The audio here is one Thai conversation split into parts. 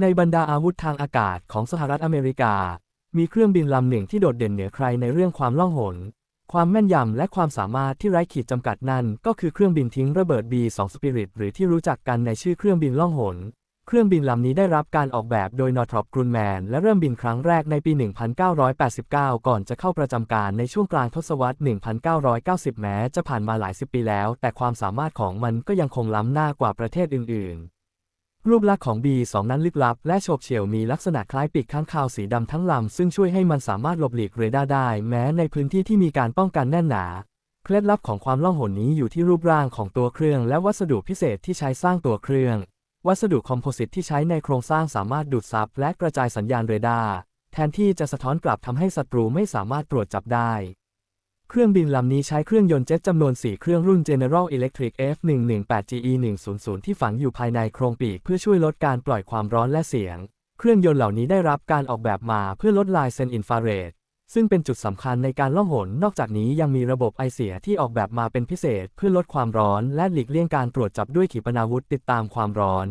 ในบรรดาอาวุธทางอากาศของสหรัฐอเมริกา มีเครื่องบินลำหนึ่งที่โดดเด่นเหนือใครในเรื่องความล่องหน ความแม่นยำและความสามารถที่ไร้ขีดจำกัดนั่น ก็คือเครื่องบินทิ้งระเบิด B-2 Spirit หรือที่รู้จักกันในชื่อเครื่องบินล่องหน เครื่องบินลำนี้ได้รับการออกแบบโดยนอร์ทรอปกรุนแมนและเริ่มบินครั้งแรกในปี 1989 ก่อนจะเข้าประจำการในช่วงกลางทศวรรษ 1990 แม้จะผ่านมาหลายสิบปีแล้ว แต่ความสามารถของมันก็ยังคงล้ำหน้ากว่าประเทศอื่น ๆ รูปลักษณ์ของ B2 นั้นลึกลับ และโฉบเฉี่ยวมีลักษณะคล้ายปีกข้างคาวสีดำทั้งลำ ซึ่งช่วยให้มันสามารถหลบหลีกเรดาร์ได้ แม้ในพื้นที่ที่มีการป้องกันแน่นหนาเคล็ดลับของความล่องหนนี้อยู่ที่รูปร่างของตัวเครื่อง และวัสดุพิเศษที่ใช้สร้างตัวเครื่อง วัสดุคอมโพสิตที่ใช้ในโครงสร้างสามารถดูดซับและกระจายสัญญาณเรดาร์แทนที่จะสะท้อนกลับทำให้ศัตรูไม่สามารถตรวจจับได้ เครื่องบินลำนี้ใช้เครื่องยนต์เจ็ตจำนวน 4 เครื่องรุ่น General Electric F118GE100 ที่ฝังอยู่ภายในโครงปีกเพื่อช่วยลดการปล่อยความร้อนและเสียง เครื่องยนต์เหล่านี้ได้รับการออกแบบมาเพื่อลดลายเซนอินฟราเรด ซึ่งเป็นจุดสำคัญในการล่องหน นอกจากนี้ยังมีระบบไอเสียที่ออกแบบมาเป็นพิเศษ เพื่อลดความร้อนและหลีกเลี่ยงการตรวจจับด้วยขีปนาวุธติดตามความร้อน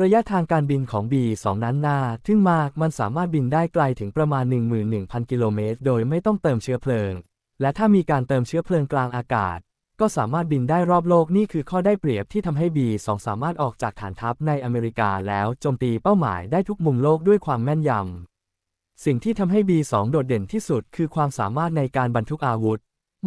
ระยะทางการบินของ B2 นั้นน่าทึ่งมาก มันสามารถบินได้ไกลถึงประมาณ 11,000 กิโลเมตร โดยไม่ต้องเติมเชื้อเพลิง และถ้ามีการเติมเชื้อเพลิงกลางอากาศ ก็สามารถบินได้รอบโลกนี่คือข้อได้เปรียบที่ทำให้ B2 สามารถออกจากฐานทัพในอเมริกาแล้วโจมตีเป้าหมายได้ทุกมุมโลกด้วยความแม่นยำ สิ่งที่ทำให้ B2 โดดเด่นที่สุดคือความสามารถในการบรรทุกอาวุธ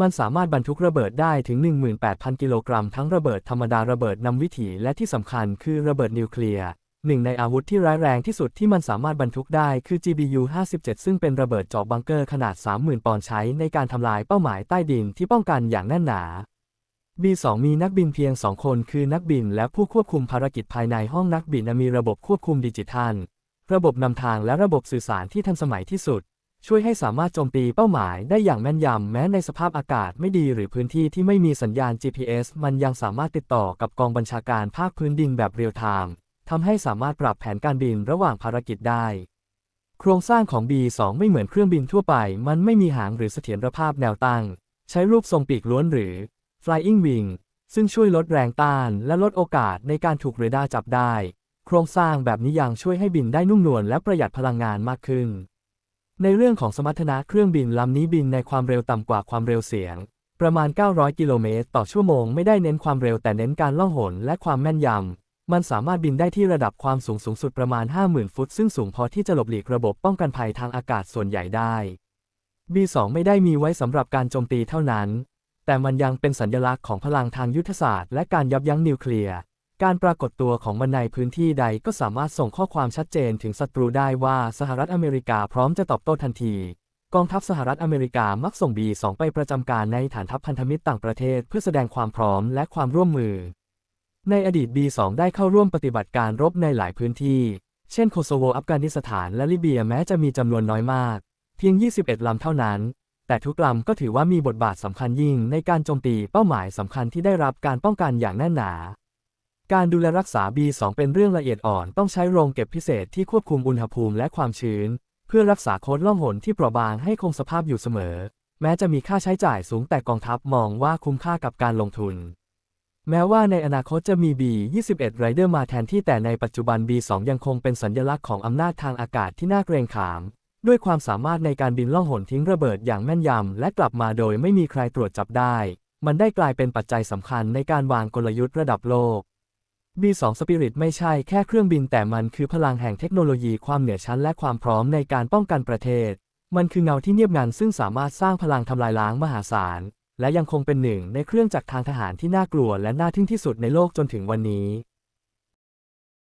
มันสามารถบรรทุกระเบิดได้ถึง 18,000 กิโลกรัมทั้งระเบิดธรรมดาระเบิดนำวิถีและที่สำคัญคือระเบิดนิวเคลียร์หนึ่งในอาวุธที่ร้ายแรงที่สุดที่มันสามารถบรรทุกได้คือ GBU-57 ซึ่งเป็นระเบิดเจาะบังเกอร์ขนาด 30,000 ปอนด์ใช้ในการทำลายเป้าหมายใต้ดินที่ป้องกันอย่างแน่นหนา B2 มีนักบินเพียง 2 คนคือนักบินและผู้ควบคุมภารกิจภายในห้องนักบินมีระบบควบคุมดิจิทัล ระบบนำทางและระบบสื่อสารที่ทันสมัยที่สุด ช่วยให้สามารถโจมตีเป้าหมายได้อย่างแม่นยำแม้ในสภาพอากาศไม่ดีหรือพื้นที่ที่ไม่มีสัญญาณ GPS มันยังสามารถติดต่อกับกองบัญชาการภาคพื้นดินแบบเรียลไทม์ทำให้สามารถปรับแผนการบินระหว่างภารกิจได้ โครงสร้างของ B2 ไม่เหมือนเครื่องบินทั่วไป มันไม่มีหางหรือเสถียรภาพแนวตั้ง ใช้รูปทรงปีกล้วนหรือ flying wing ซึ่งช่วยลดแรงต้านและลดโอกาสในการถูกเรดาร์จับได้ โครงสร้างแบบนี้ยังช่วยให้บินได้นุ่มนวลและประหยัดพลังงานมากขึ้น ในเรื่องของสมรรถนะเครื่องบินลำนี้บินในความเร็วต่ำกว่าความเร็วเสียง ประมาณ 900 กิโลเมตรต่อชั่วโมงไม่ได้เน้นความเร็วแต่เน้นการล่องหนและความแม่นยำ มันสามารถบินได้ที่ระดับความสูงสูงสุดประมาณ 50,000 ฟุต ซึ่งสูงพอที่จะหลบหลีกระบบป้องกันภัยทางอากาศส่วนใหญ่ได้ B2 ไม่ได้มีไว้สำหรับการโจมตีเท่านั้น แต่มันยังเป็นสัญลักษณ์ของพลังทางยุทธศาสตร์และการยับยั้งนิวเคลียร์ การปรากฏตัวของมันในพื้นที่ใดก็สามารถส่งข้อความชัดเจนถึงศัตรูได้ว่าสหรัฐอเมริกาพร้อมจะตอบโต้ทันที กองทัพสหรัฐอเมริกามักส่ง B2 ไปประจำการในฐานทัพพันธมิตรต่างประเทศเพื่อแสดงความพร้อมและความร่วมมือ ในอดีต B2 ได้เข้าร่วมปฏิบัติการรบในหลายพื้นที่ เช่นโคโซโวอัฟกานิสถานและลิเบียแม้จะมีจำนวนน้อยมาก เพียง 21 ลำเท่านั้น แต่ทุกลำก็ถือว่ามีบทบาทสำคัญยิ่งในการโจมตีเป้าหมายสำคัญที่ได้รับการป้องกันอย่างแน่นหนา การดูแลรักษา B2 เป็นเรื่องละเอียดอ่อนต้องใช้โรงเก็บพิเศษที่ควบคุมอุณหภูมิและความชื้น เพื่อรักษาโค้ดล่องหนที่เปราะบางให้คงสภาพอยู่เสมอ แม้จะมีค่าใช้จ่ายสูงแต่กองทัพมองว่าคุ้มค่ากับการลงทุน แม้ว่าในอนาคตจะมี B21 Rider มาแทนที่แต่ในปัจจุบัน B2 ยังคงเป็นสัญลักษณ์ของอำนาจทางอากาศที่น่าเกรงขาม ด้วยความสามารถในการบินล่องหนทิ้งระเบิดอย่างแม่นยำและกลับมาโดยไม่มีใครตรวจจับได้ มันได้กลายเป็นปัจจัยสำคัญในการวางกลยุทธ์ระดับโลก B2 Spirit ไม่ใช่แค่เครื่องบินแต่มันคือพลังแห่งเทคโนโลยีความเหนือชั้นและความพร้อมในการป้องกันประเทศ มันคือเงาที่เงียบงันซึ่งสามารถสร้างพลังทำลายล้างมหาศาล และยังคงเป็นหนึ่งในเครื่องจักรทางทหารที่น่ากลัวและน่าทึ่งที่สุดในโลกจนถึงวันนี้